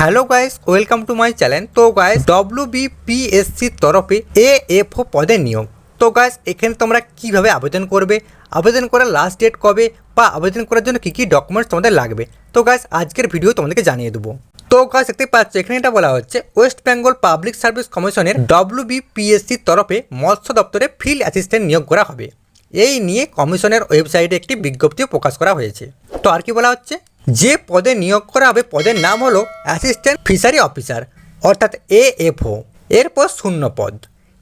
Hello guys welcome to my channel তো guys W বিপিএসসির তরফে এ এফ ও পদে নিয়োগ। তো গাইস এখানে তোমরা কীভাবে আবেদন করবে? আবেদন করার লাস্ট ডেট কবে? বা আবেদন করার জন্য কী কী ডকুমেন্টস তোমাদের লাগবে? তো গাইস আজকের ভিডিও তোমাদেরকে জানিয়ে দেবো। তো গাইস দেখতে পাচ্ছ, এখানে এটা বলা হচ্ছে ওয়েস্ট বেঙ্গল পাবলিক সার্ভিস কমিশনের ডব্লিউ বিপিএসসির তরফে মৎস্য দপ্তরে ফিল্ড অ্যাসিস্ট্যান্ট নিয়োগ করা হবে। এই নিয়ে কমিশনের ওয়েবসাইটে একটি বিজ্ঞপ্তিও প্রকাশ করা হয়েছে। তো আর কি বলা হচ্ছে? যে পদে নিয়োগ করা হবে, পদের নাম হলো অ্যাসিস্ট্যান্ট ফিশারি অফিসার অর্থাৎ এএফও এরপর শূন্য পদ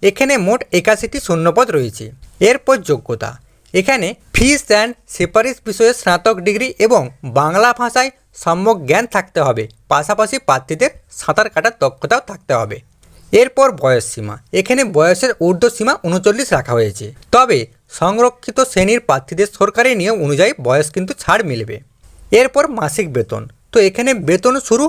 এখানে মোট একাশিটি শূন্যপদ রয়েছে। এরপর যোগ্যতা। এখানে ফিস অ্যান্ড সেপারিস বিষয়ে স্নাতক ডিগ্রি এবং বাংলা ভাষায় সম্যক জ্ঞান থাকতে হবে। পাশাপাশি প্রার্থীদের সাঁতার কাটার দক্ষতাও থাকতে হবে। এরপর বয়স সীমা। এখানে বয়সের ঊর্ধ্ব সীমা উনচল্লিশ রাখা হয়েছে। তবে সংরক্ষিত শ্রেণির প্রার্থীদের সরকারি নিয়ম অনুযায়ী বয়স কিন্তু ছাড় মিলবে। এরপর মাসিক বেতন। তো এখানে বেতন শুরু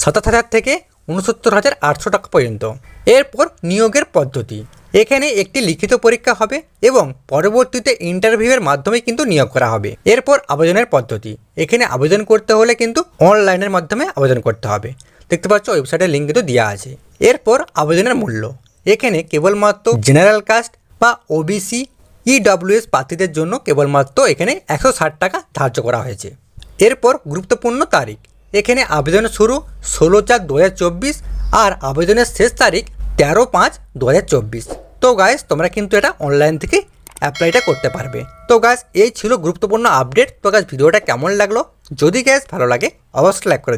সাতাশ হাজার থেকে উনসত্তর হাজার আটশো টাকা পর্যন্ত। এরপর নিয়োগের পদ্ধতি। এখানে একটি লিখিত পরীক্ষা হবে এবং পরবর্তীতে ইন্টারভিউয়ের মাধ্যমে কিন্তু নিয়োগ করা হবে। এরপর আবেদনের পদ্ধতি। এখানে আবেদন করতে হলে কিন্তু অনলাইনের মাধ্যমে আবেদন করতে হবে। দেখতে পাচ্ছ ওয়েবসাইটের লিঙ্ক কিন্তু দেওয়া আছে। এরপর আবেদনের মূল্য। এখানে কেবলমাত্র জেনারেল কাস্ট বা ওবিসি ইডব্লিউএস প্রার্থীদের জন্য কেবলমাত্র এখানে একশো ষাট টাকা ধার্য করা হয়েছে। এরপর গুরুত্বপূর্ণ তারিখ। এখানে আবেদন শুরু ষোলো চার দু আর আবেদনের শেষ তারিখ তেরো পাঁচ দু তো গাইস তোমরা কিন্তু এটা অনলাইন থেকে অ্যাপ্লাইটা করতে পারবে। তো গাছ এই ছিল গুরুত্বপূর্ণ আপডেট তো গাছ ভিডিওটা কেমন লাগল? যদি গ্যাস ভালো লাগে, অবশ্যই লাইক করে